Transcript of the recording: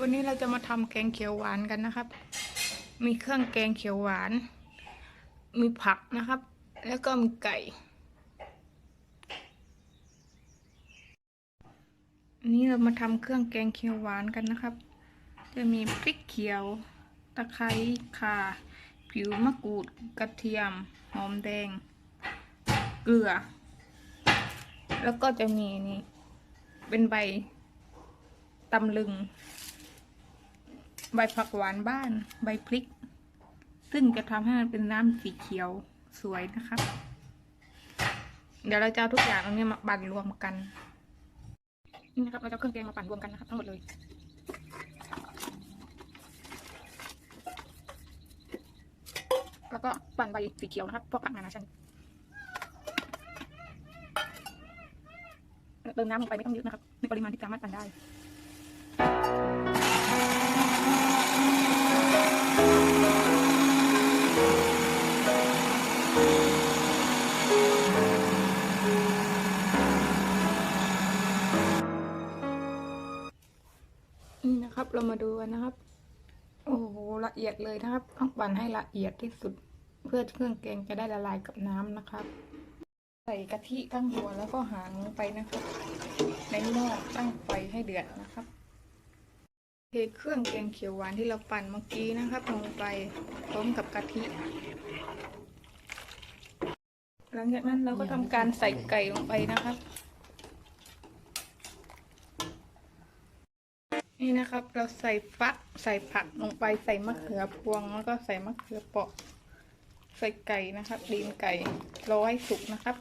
วันนี้เราจะมาทำแกงเขียวหวานกันนะครับ มีเครื่องแกงเขียวหวาน มีผักนะครับ แล้วก็มีไก่อันนี้เรามาทำเครื่องแกงเขียวหวานกันนะครับ จะมีพริกเขียว ตะไคร้ข่า ผิวมะกรูด กระเทียม หอมแดง เกลือ แล้วก็จะมีนี่ เป็นใบตำลึง ใบผักหวานบ้าน ใบพริก ซึ่งจะทำให้มันเป็นน้ำสีเขียวสวยนะครับ เดี๋ยวเราจะเอาทุกอย่างตรงนี้มาปั่นรวมกัน นี่นะครับ เราจะเอาเครื่องแกงมาปั่นรวมกันนะครับ ทั้งหมดเลยแล้วก็ปั่นใบสีเขียวนะครับพวกผักนานาชนิดเติมน้ำลงไปไม่ต้องเยอะนะครับในปริมาณที่สามารถปั่นได้ นี่นะครับ เรามาดูกันนะครับ โอ้โหละเอียดเลยนะครับต้องปั่นให้ละเอียดที่สุด เพื่อเครื่องแกงจะได้ละลายกับน้ำนะครับ ใส่กะทิตั้งหัวแล้วก็หางลงไปนะครับ ในหม้อตั้งไฟให้เดือดนะครับเทเครื่องแกงเขียวหวานที่เราปั่นเมื่อกี้นะครับลงไปพร้อมกับกะทิหลังจากนั้นเราก็ทำการใส่ไก่ลงไปนะครับ นี่นะครับ เราใส่ฟักใส่ผักลงไปใส่มะเขือพวงแล้วก็ใส่มะเขือเปาะ ใส่ไก่นะครับดีนไก่รอให้สุกนะครับ